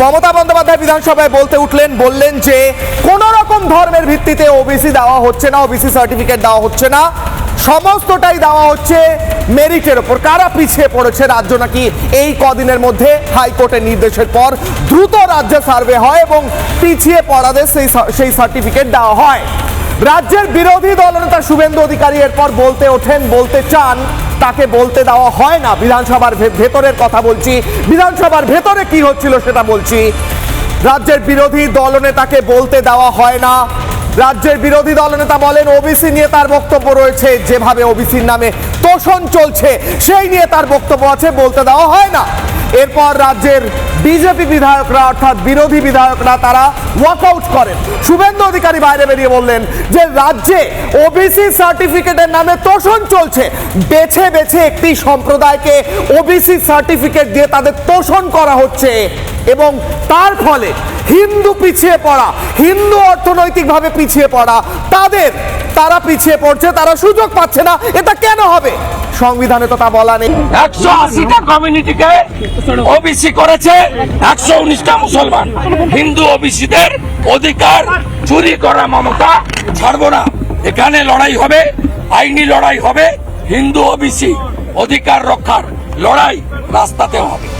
মমতা বন্দ্যোপাধ্যায় বিধানসভায় বলতে উঠলেন, বললেন যে কোন রকম ধর্মের ভিত্তিতে ওবিসি দেওয়া হচ্ছে না ওবিসি সার্টিফিকেট দেওয়া হচ্ছে না। সমস্তটাই দেওয়া হচ্ছে মেরিটের ওপর। কারা পিছিয়ে পড়েছে রাজ্য নাকি এই কদিনের মধ্যে হাইকোর্টের নির্দেশের পর দ্রুত রাজ্যে সার্ভে হয় এবং পিছিয়ে পড়াদের সেই সেই সার্টিফিকেট দেওয়া হয়? রাজ্যের বিরোধী দলনেতা শুভেন্দু অধিকারী এরপর বলতে ওঠেন, বলতে চান। তাকে বলতে দেওয়া হয় না। বিধানসভার ভেতরের কথা বলছি। বিধানসভার ভেতরে কি হচ্ছিল সেটা বলছি। রাজ্যের বিরোধী দলনেতাকে বলতে দেওয়া হয় না। রাজ্যের বিরোধী দলনেতা বলেন ওবিসি নিয়ে তার বক্তব্য রয়েছে। যেভাবে ওবিসির নামে তোষণ চলছে, সেই নিয়ে তার বক্তব্য আছে, বলতে দেওয়া হয় না। এরপর রাজ্যের বিজেপি বিধায়করা অর্থাৎ বিরোধী বিধায়করা তারা ওয়াকআউট করেন। শুভেন্দু অধিকারী বাইরে বেরিয়ে বললেন যে রাজ্যে ওবিসি সার্টিফিকেটের নামে তোষণ চলছে। বেছে বেছে একটি সম্প্রদায়কে ওবিসি সার্টিফিকেট দিয়ে তাদের তোষণ করা হচ্ছে। এবং তার ফলে হিন্দু পিছিয়ে পড়া, হিন্দু অর্থনৈতিকভাবে পিছিয়ে পড়া, তাদের, তারা পিছিয়ে পড়ছে, তারা সুযোগ পাচ্ছে না, এটা কেন হবে? সংবিধানে তো তা বলা নেই। একশো আশিটা কমিউনিটিকে ওবিসি করেছে, একশো উনিশটা মুসলমান। হিন্দু ওবিসিদের অধিকার চুরি করা মমতা ছাড়বো না। এখানে লড়াই হবে, আইনি লড়াই হবে, হিন্দু ওবিসি অধিকার রক্ষার লড়াই রাস্তাতে হবে।